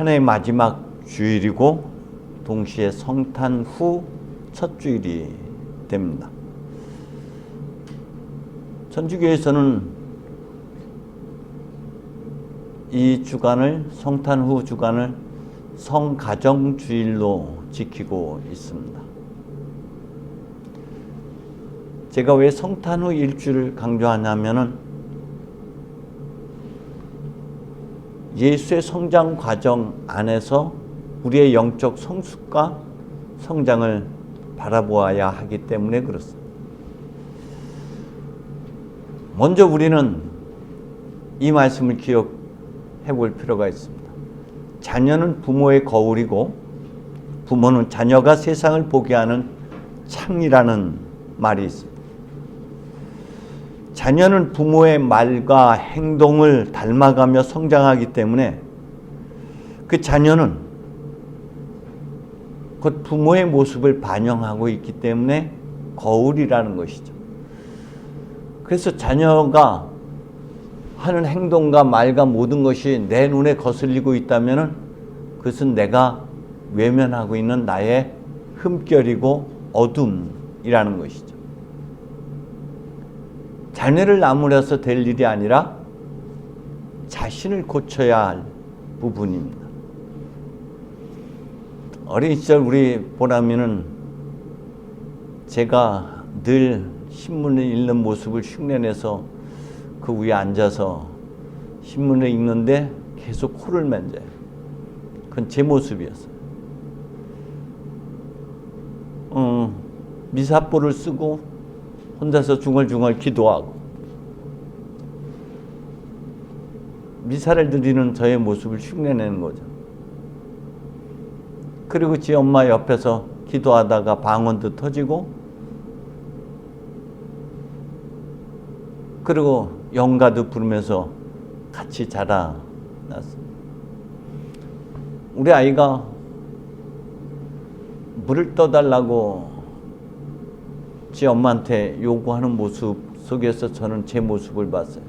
한해 마지막 주일이고 동시에 성탄 후 첫 주일이 됩니다. 천주교에서는 이 주간을 성탄 후 주간을 성가정 주일로 지키고 있습니다. 제가 왜 성탄 후 일주를 강조하냐면은 예수의 성장 과정 안에서 우리의 영적 성숙과 성장을 바라보아야 하기 때문에 그렇습니다. 먼저 우리는 이 말씀을 기억해 볼 필요가 있습니다. 자녀는 부모의 거울이고 부모는 자녀가 세상을 보게 하는 창이라는 말이 있습니다. 자녀는 부모의 말과 행동을 닮아가며 성장하기 때문에 그 자녀는 곧 부모의 모습을 반영하고 있기 때문에 거울이라는 것이죠. 그래서 자녀가 하는 행동과 말과 모든 것이 내 눈에 거슬리고 있다면 그것은 내가 외면하고 있는 나의 흠결이고 어둠이라는 것이죠. 자녀를 나무라서 될 일이 아니라 자신을 고쳐야 할 부분입니다. 어린 시절 우리 보람이는 제가 늘 신문을 읽는 모습을 흉내내서 그 위에 앉아서 신문을 읽는데 계속 코를 만져요. 그건 제 모습이었어요. 어, 미사포를 쓰고 혼자서 중얼중얼 기도하고 미사를 드리는 저의 모습을 흉내내는 거죠. 그리고 지 엄마 옆에서 기도하다가 방언도 터지고 그리고 영가도 부르면서 같이 자라났습니다. 우리 아이가 물을 떠달라고 지 엄마한테 요구하는 모습 속에서 저는 제 모습을 봤어요.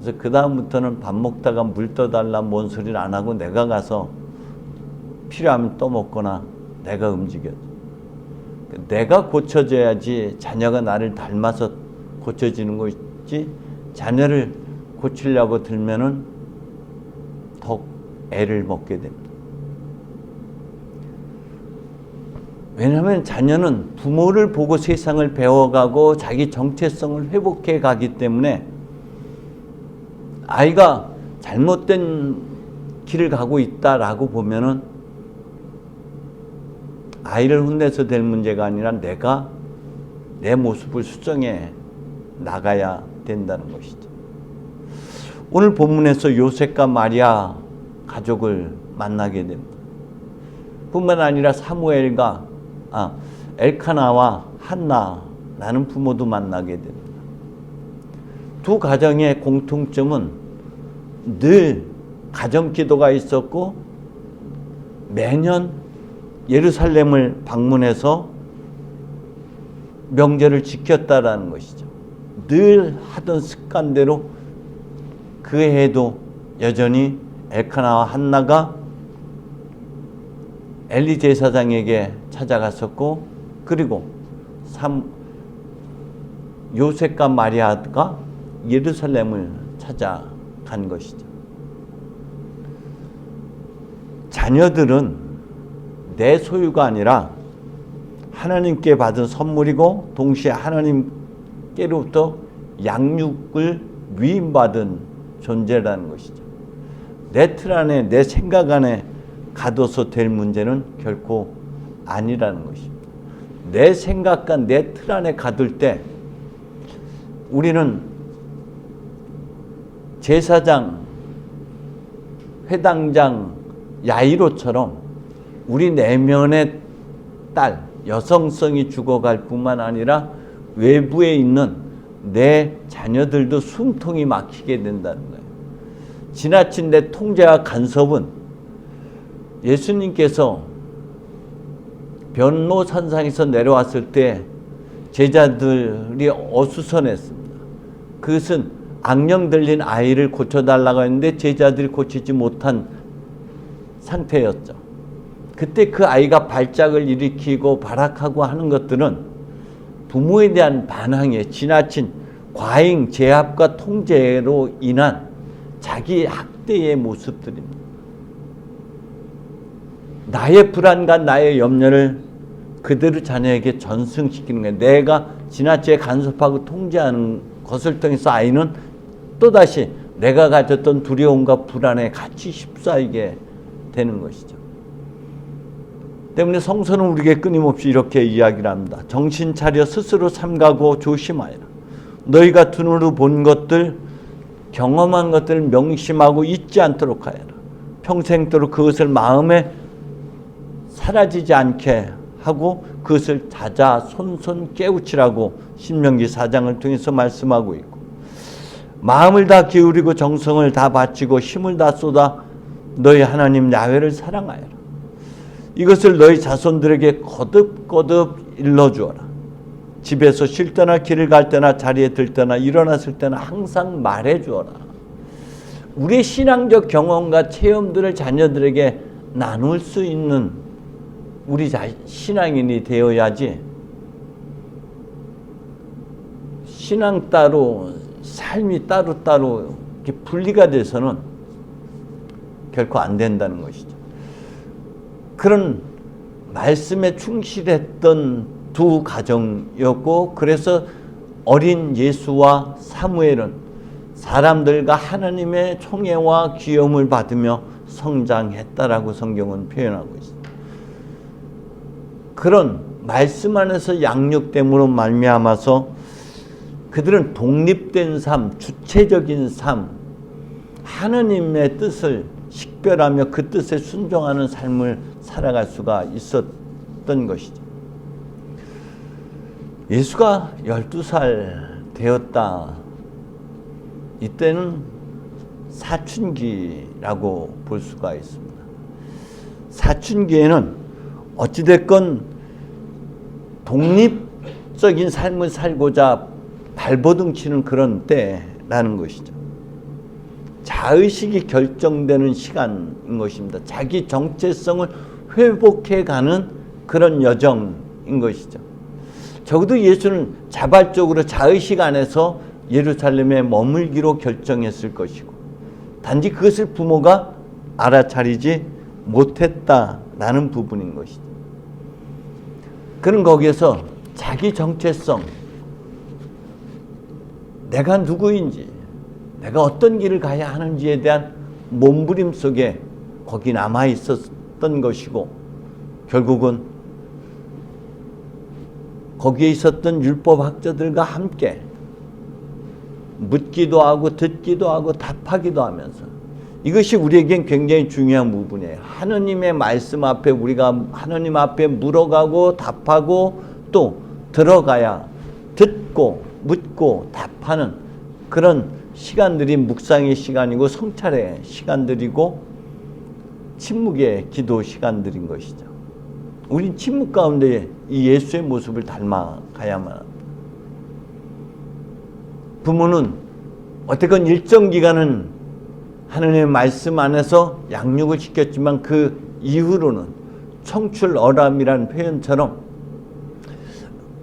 그래서 그 다음부터는 밥 먹다가 물 떠달라 뭔 소리를 안 하고 내가 가서 필요하면 떠먹거나 내가 움직여. 내가 고쳐져야지 자녀가 나를 닮아서 고쳐지는 것이지 자녀를 고치려고 들면은 더 애를 먹게 됩니다. 왜냐하면 자녀는 부모를 보고 세상을 배워가고 자기 정체성을 회복해 가기 때문에 아이가 잘못된 길을 가고 있다라고 보면은 아이를 혼내서 될 문제가 아니라 내가 내 모습을 수정해 나가야 된다는 것이죠. 오늘 본문에서 요셉과 마리아 가족을 만나게 됩니다. 뿐만 아니라 사무엘과 아, 엘카나와 한나라는 부모도 만나게 됩니다. 두 가정의 공통점은 늘 가정 기도가 있었고 매년 예루살렘을 방문해서 명절을 지켰다라는 것이죠. 늘 하던 습관대로 그 해에도 여전히 엘카나와 한나가 엘리 제사장에게 찾아갔었고 그리고 삼 요셉과 마리아가 예루살렘을 찾아간 것이죠. 자녀들은 내 소유가 아니라 하나님께 받은 선물이고 동시에 하나님께로부터 양육을 위임받은 존재라는 것이죠. 내 틀 안에 내 생각 안에 가둬서 될 문제는 결코 아니라는 것입니다. 내 생각과 내 틀 안에 가둘 때 우리는 제사장, 회당장, 야이로처럼 우리 내면의 딸, 여성성이 죽어갈 뿐만 아니라 외부에 있는 내 자녀들도 숨통이 막히게 된다는 거예요. 지나친 내 통제와 간섭은 예수님께서 변로 산상에서 내려왔을 때 제자들이 어수선했습니다. 그것은 악령 들린 아이를 고쳐달라고 했는데 제자들이 고치지 못한 상태였죠. 그때 그 아이가 발작을 일으키고 발악하고 하는 것들은 부모에 대한 반항에 지나친 과잉 제압과 통제로 인한 자기 학대의 모습들입니다. 나의 불안과 나의 염려를 그대로 자녀에게 전승시키는 거예요. 내가 지나치게 간섭하고 통제하는 것을 통해서 아이는 또다시 내가 가졌던 두려움과 불안에 같이 휩싸이게 되는 것이죠. 때문에 성서는 우리에게 끊임없이 이렇게 이야기를 합니다. 정신 차려 스스로 삼가고 조심하여라. 너희가 두 눈으로 본 것들, 경험한 것들을 명심하고 잊지 않도록 하여라. 평생도록 그것을 마음에 사라지지 않게 하고 그것을 자자 손손 깨우치라고 신명기 4장을 통해서 말씀하고 있고 마음을 다 기울이고 정성을 다 바치고 힘을 다 쏟아 너희 하나님 야훼를 사랑하여라. 이것을 너희 자손들에게 거듭거듭 일러주어라. 집에서 쉴 때나 길을 갈 때나 자리에 들 때나 일어났을 때나 항상 말해 주어라. 우리의 신앙적 경험과 체험들을 자녀들에게 나눌 수 있는 우리 자, 신앙인이 되어야지 신앙 따로 삶이 따로 따로 분리가 돼서는 결코 안 된다는 것이죠. 그런 말씀에 충실했던 두 가정이었고 그래서 어린 예수와 사무엘은 사람들과 하나님의 총애와 귀염을 받으며 성장했다라고 성경은 표현하고 있습니다. 그런 말씀 안에서 양육됨으로 말미암아서 그들은 독립된 삶, 주체적인 삶, 하나님의 뜻을 식별하며 그 뜻에 순종하는 삶을 살아갈 수가 있었던 것이죠. 예수가 12살 되었다. 이때는 사춘기라고 볼 수가 있습니다. 사춘기에는 어찌됐건 독립적인 삶을 살고자 발버둥 치는 그런 때라는 것이죠. 자의식이 결정되는 시간인 것입니다. 자기 정체성을 회복해 가는 그런 여정인 것이죠. 적어도 예수는 자발적으로 자의식 안에서 예루살렘에 머물기로 결정했을 것이고 단지 그것을 부모가 알아차리지 못했다 라는 부분인 것이죠. 그는 거기에서 자기 정체성, 내가 누구인지, 내가 어떤 길을 가야 하는지에 대한 몸부림 속에 거기 남아 있었던 것이고 결국은 거기에 있었던 율법 학자들과 함께 묻기도 하고 듣기도 하고 답하기도 하면서 이것이 우리에겐 굉장히 중요한 부분이에요. 하느님의 말씀 앞에 우리가 하느님 앞에 물어가고 답하고 또 들어가야 듣고 묻고 답하는 그런 시간들이 묵상의 시간이고 성찰의 시간들이고 침묵의 기도 시간들인 것이죠. 우린 침묵 가운데 이 예수의 모습을 닮아가야만. 부모는 어쨌건 일정 기간은 하느님의 말씀 안에서 양육을 시켰지만 그 이후로는 청출 어람이라는 표현처럼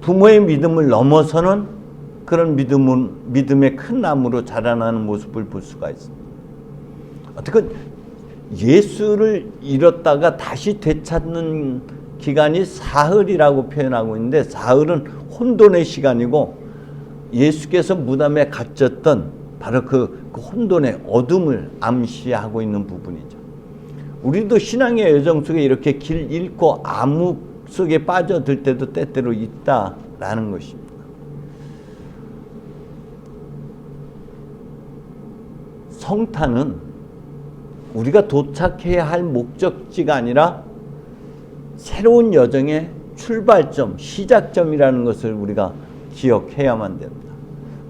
부모의 믿음을 넘어서는 그런 믿음은 믿음의 큰 나무로 자라나는 모습을 볼 수가 있습니다. 어떻게 예수를 잃었다가 다시 되찾는 기간이 사흘이라고 표현하고 있는데 사흘은 혼돈의 시간이고 예수께서 무덤에 갇혔던 바로 그, 그 혼돈의 어둠을 암시하고 있는 부분이죠. 우리도 신앙의 여정 속에 이렇게 길 잃고 암흑 속에 빠져들 때도 때때로 있다라는 것입니다. 성탄은 우리가 도착해야 할 목적지가 아니라 새로운 여정의 출발점, 시작점이라는 것을 우리가 기억해야만 됩니다.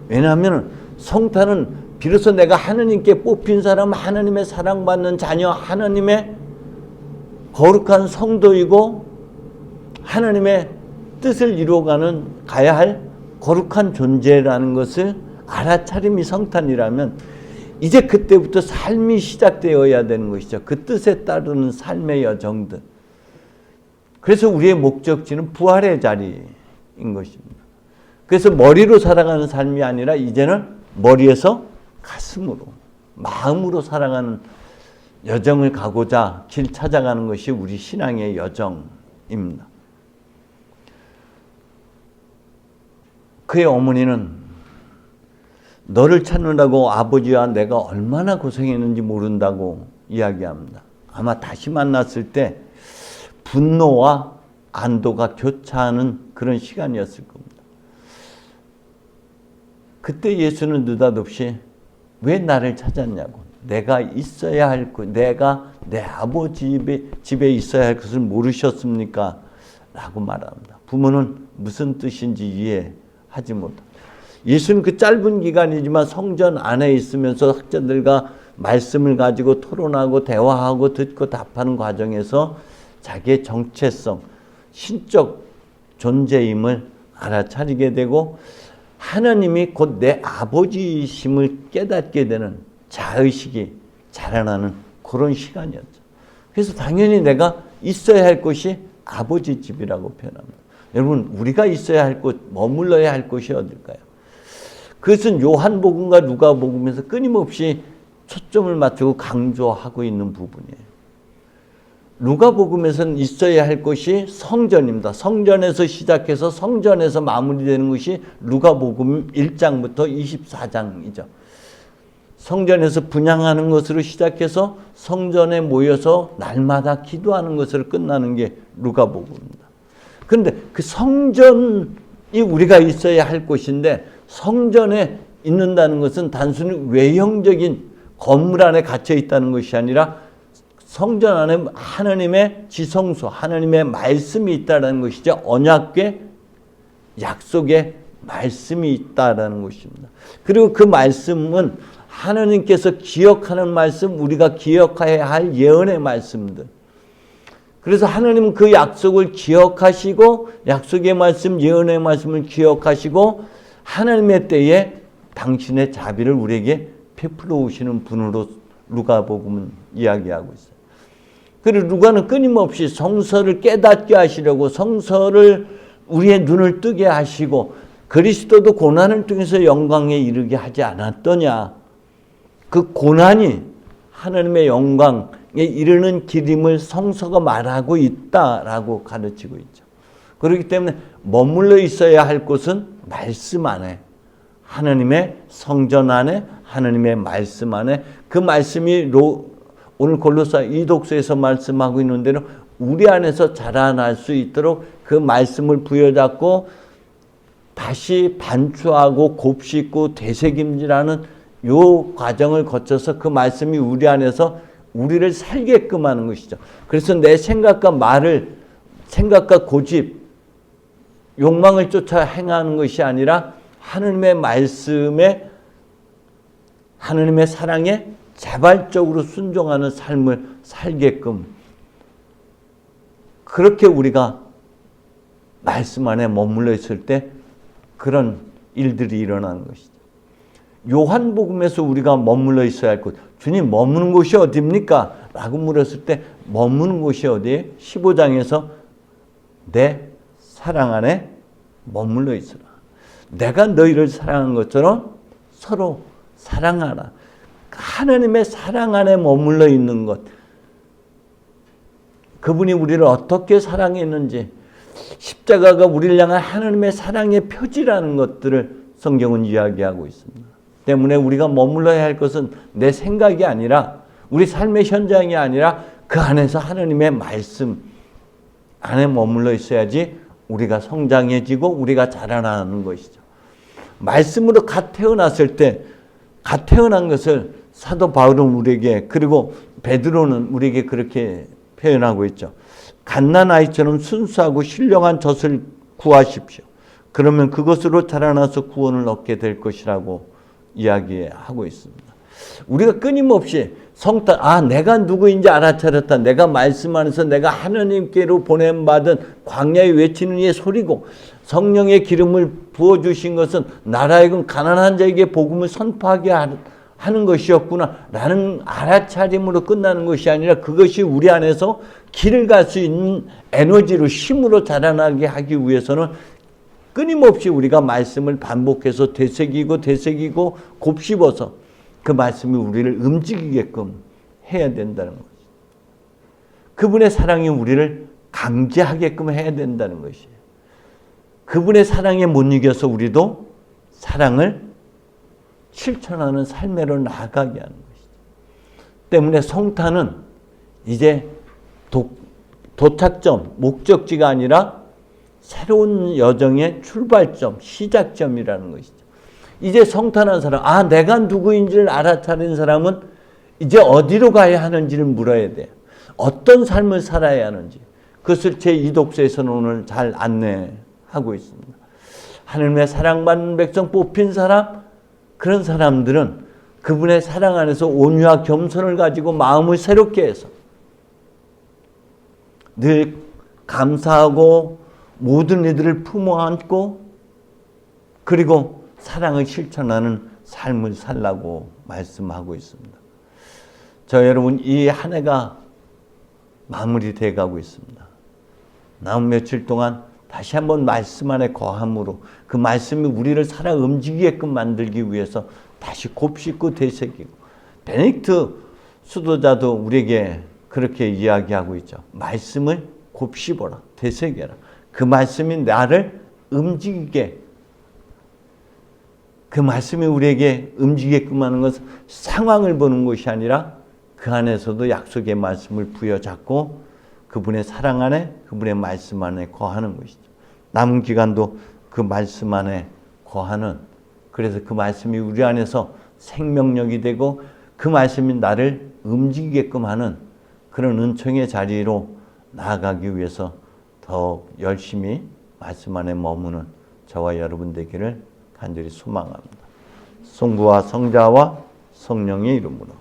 왜냐하면 성탄은 비로소 내가 하느님께 뽑힌 사람, 하느님의 사랑받는 자녀, 하느님의 거룩한 성도이고 하나님의 뜻을 이루어가는 가야 할 거룩한 존재라는 것을 알아차림이 성탄이라면 이제 그때부터 삶이 시작되어야 되는 것이죠. 그 뜻에 따르는 삶의 여정들. 그래서 우리의 목적지는 부활의 자리인 것입니다. 그래서 머리로 살아가는 삶이 아니라 이제는 머리에서 가슴으로, 마음으로 살아가는 여정을 가고자 길 찾아가는 것이 우리 신앙의 여정입니다. 그의 어머니는 너를 찾느라고 아버지와 내가 얼마나 고생했는지 모른다고 이야기합니다. 아마 다시 만났을 때 분노와 안도가 교차하는 그런 시간이었을 겁니다. 그때 예수는 느닷없이 왜 나를 찾았냐고. 내가 있어야 할 것, 내가 내 아버지 집에, 집에 있어야 할 것을 모르셨습니까? 라고 말합니다. 부모는 무슨 뜻인지 이해하지 못합니다. 예수는 그 짧은 기간이지만 성전 안에 있으면서 학자들과 말씀을 가지고 토론하고 대화하고 듣고 답하는 과정에서 자기의 정체성, 신적 존재임을 알아차리게 되고 하나님이 곧 내 아버지심을 깨닫게 되는 자의식이 자라나는 그런 시간이었죠. 그래서 당연히 내가 있어야 할 곳이 아버지 집이라고 표현합니다. 여러분, 우리가 있어야 할 곳, 머물러야 할 곳이 어딜까요? 그것은 요한복음과 누가복음에서 끊임없이 초점을 맞추고 강조하고 있는 부분이에요. 누가복음에서는 있어야 할 것이 성전입니다. 성전에서 시작해서 성전에서 마무리되는 것이 누가복음 1장부터 24장이죠. 성전에서 분양하는 것으로 시작해서 성전에 모여서 날마다 기도하는 것으로 끝나는 게 누가복음입니다. 그런데 그 성전이 우리가 있어야 할 곳인데 성전에 있는다는 것은 단순히 외형적인 건물 안에 갇혀 있다는 것이 아니라 성전 안에 하나님의 지성소, 하나님의 말씀이 있다는 것이죠. 언약궤, 약속의 말씀이 있다라는 것입니다. 그리고 그 말씀은 하나님께서 기억하는 말씀, 우리가 기억해야 할 예언의 말씀들. 그래서 하나님은 그 약속을 기억하시고 약속의 말씀, 예언의 말씀을 기억하시고 하나님의 때에 당신의 자비를 우리에게 베풀어 오시는 분으로 누가복음은 이야기하고 있어요. 그리고 누가는 끊임없이 성서를 깨닫게 하시려고 성서를 우리의 눈을 뜨게 하시고 그리스도도 고난을 통해서 영광에 이르게 하지 않았더냐. 그 고난이 하나님의 영광에 이르는 길임을 성서가 말하고 있다라고 가르치고 있죠. 그렇기 때문에 머물러 있어야 할 곳은 말씀 안에 하나님의 성전 안에 하나님의 말씀 안에 그 말씀이 로, 오늘 골로사 이 독서에서 말씀하고 있는 대로 우리 안에서 자라날 수 있도록 그 말씀을 부여잡고 다시 반추하고 곱씹고 되새김질하는 요 과정을 거쳐서 그 말씀이 우리 안에서 우리를 살게끔 하는 것이죠. 그래서 내 생각과 말을 생각과 고집 욕망을 쫓아 행하는 것이 아니라 하나님의 말씀에 하나님의 사랑에 자발적으로 순종하는 삶을 살게끔 그렇게 우리가 말씀 안에 머물러 있을 때 그런 일들이 일어나는 것이죠. 요한복음에서 우리가 머물러 있어야 할 곳, 주님 머무는 곳이 어디입니까? 라고 물었을 때 머무는 곳이 어디에 15장에서 내 사랑 안에 머물러 있으라. 내가 너희를 사랑한 것처럼 서로 사랑하라. 하나님의 사랑 안에 머물러 있는 것. 그분이 우리를 어떻게 사랑했는지 십자가가 우리를 향한 하나님의 사랑의 표지라는 것들을 성경은 이야기하고 있습니다. 때문에 우리가 머물러야 할 것은 내 생각이 아니라 우리 삶의 현장이 아니라 그 안에서 하나님의 말씀 안에 머물러 있어야지 우리가 성장해지고 우리가 자라나는 것이죠. 말씀으로 갓 태어났을 때 갓 태어난 것을 사도 바울은 우리에게 그리고 베드로는 우리에게 그렇게 표현하고 있죠. 갓난 아이처럼 순수하고 신령한 젖을 구하십시오. 그러면 그것으로 자라나서 구원을 얻게 될 것이라고 이야기하고 있습니다. 우리가 끊임없이 성탄, 아, 내가 누구인지 알아차렸다. 내가 말씀 안에서 내가 하나님께로 보냄받은 광야에 외치는 이의 소리고 성령의 기름을 부어주신 것은 나라에금 가난한 자에게 복음을 선포하게 하는 것이었구나 라는 알아차림으로 끝나는 것이 아니라 그것이 우리 안에서 길을 갈 수 있는 에너지로 힘으로 자라나게 하기 위해서는 끊임없이 우리가 말씀을 반복해서 되새기고 되새기고 곱씹어서 그 말씀이 우리를 움직이게끔 해야 된다는 것. 그분의 사랑이 우리를 강제하게끔 해야 된다는 것이에요. 그분의 사랑에 못 이겨서 우리도 사랑을 실천하는 삶으로 나아가게 하는 것이죠. 때문에 성탄은 이제 도, 도착점, 목적지가 아니라 새로운 여정의 출발점, 시작점이라는 것이죠. 이제 성탄한 사람, 아, 내가 누구인지를 알아차린 사람은 이제 어디로 가야 하는지를 물어야 돼요. 어떤 삶을 살아야 하는지. 그것을 제 이독서에서는 오늘 잘 안내하고 있습니다. 하나님의 사랑받는 백성 뽑힌 사람, 그런 사람들은 그분의 사랑 안에서 온유와 겸손을 가지고 마음을 새롭게 해서 늘 감사하고 모든 이들을 품어 안고 그리고 사랑을 실천하는 삶을 살라고 말씀하고 있습니다. 저 여러분 이 한 해가 마무리돼 가고 있습니다. 남은 며칠 동안 다시 한번 말씀 안에 거함으로 그 말씀이 우리를 살아 움직이게끔 만들기 위해서 다시 곱씹고 되새기고 베네딕트 수도자도 우리에게 그렇게 이야기하고 있죠. 말씀을 곱씹어라, 되새겨라. 그 말씀이 나를 움직이게 그 말씀이 우리에게 움직이게끔 하는 것은 상황을 보는 것이 아니라 그 안에서도 약속의 말씀을 부여잡고 그분의 사랑 안에 그분의 말씀 안에 거하는 것이죠. 남은 기간도 그 말씀 안에 거하는 그래서 그 말씀이 우리 안에서 생명력이 되고 그 말씀이 나를 움직이게끔 하는 그런 은총의 자리로 나아가기 위해서 더 열심히 말씀 안에 머무는 저와 여러분 되기를 간절히 소망합니다. 성부와 성자와 성령의 이름으로.